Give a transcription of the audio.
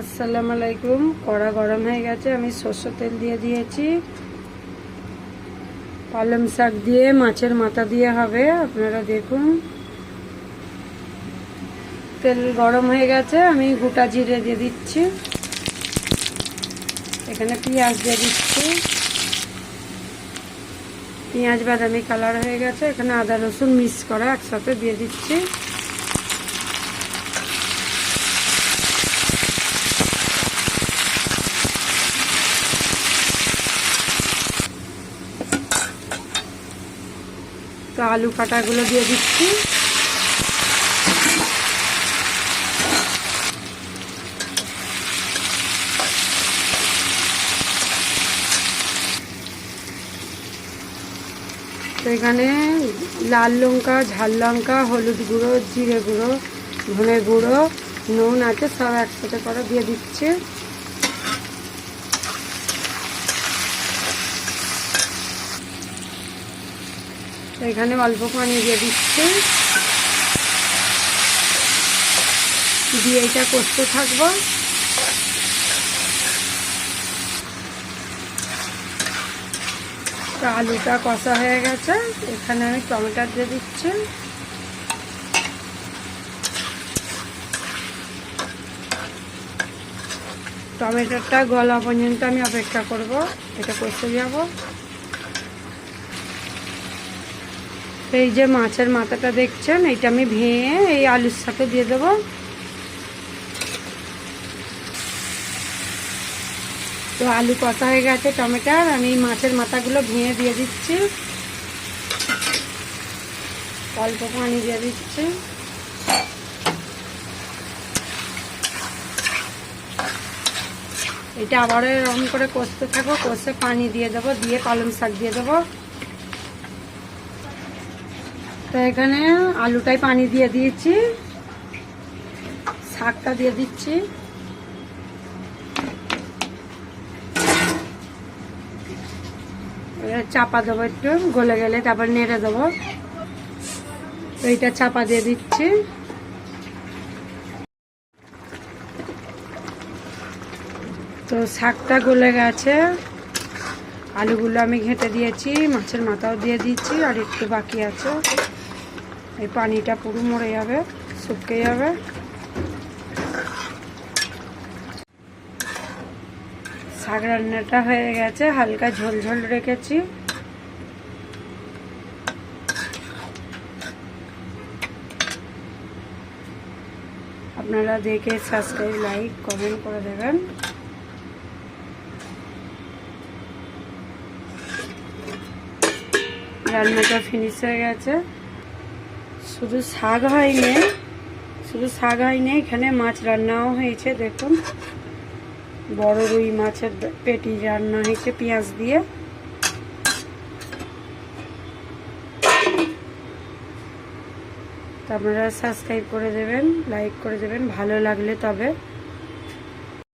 আসসালামু আলাইকুম। কড়া গরম হয়ে গেছে, আমি সর্ষের তেল দিয়ে দিয়েছি। পালং শাক দিয়ে, মাছের মাথা দিয়ে হবে, আপনারা দেখুন। তেল গরম হয়ে গেছে, আমি গোটা জিরে দিয়ে দিচ্ছি। এখানে পেঁয়াজ দিয়ে দিচ্ছি। পেঁয়াজ বাদামি কালার হয়ে গেছে, এখানে আদা রসুন মিক্স করা একসাথে দিয়ে দিচ্ছি। তো আলু কাটাগুলো দিয়ে দিচ্ছি। এখানে লাল লঙ্কা, ঝাল লঙ্কা, হলুদ গুঁড়ো, জিরে গুঁড়ো, ধনে গুঁড়ো, নুন আছে, সব একসাথে করে দিয়ে দিচ্ছে। এখানে অল্প পানি দিয়ে দিচ্ছে। দিয়ে এটা করতে থাকব। আলুটা কষা হয়ে গেছে। এখানে আমি টমেটো দিয়ে দিচ্ছি। টমেটোটা গলা পর্যন্ত আমি অপেক্ষা করব। এটা কষতে যাব। এই যে মাছের মাথাটা দেখছেন, এইটা আমি ভেঙে এই আলুর সাথে দিয়ে দেবো। তো আলু কষা হয়ে গেছে টমেটোর, আমি মাছের মাথাগুলো ভেঙে দিয়ে দিচ্ছি। অল্প পানি দিয়ে দিচ্ছি। এটা আবারও এরকম করে কষতে থাকব কষে পানি দিয়ে দেবো, দিয়ে পালং শাক দিয়ে দেবো। এখানে আলুটাই পানি দিয়ে দিয়েছি। শাকটা দিয়ে দিচ্ছি। চাপা দেবো একটু, গলে গেলে তারপর নেড়ে দেবো। তো চাপা দিয়ে দিচ্ছি। তো শাকটা গলে গেছে। আলুগুলো আমি ঘেঁটে দিয়েছি, মাছের মাথাও দিয়ে দিচ্ছি আর একটু বাকি আছে। এই পানিটা পুরো মরে যাবে, শুকিয়ে যাবে। শাক রান্নাটা হয়ে গেছে, হালকা ঝোল ঝোল রেখেছি। আপনারা দেখে সাবস্ক্রাইব লাইক কমেন্ট করে দেবেন। রান্নাটা ফিনিশ হয়ে গেছে। শুধু শাক হয়নি, শুধু শাক হয়নি, এখানে মাছ রান্নাও হয়েছে, দেখুন। বড় রুই মাছের পেটি রান্না হয়েছে পেঁয়াজ দিয়ে। আপনারা সাবস্ক্রাইব করে দেবেন লাইক করে দেবেন, ভালো লাগলে তবে।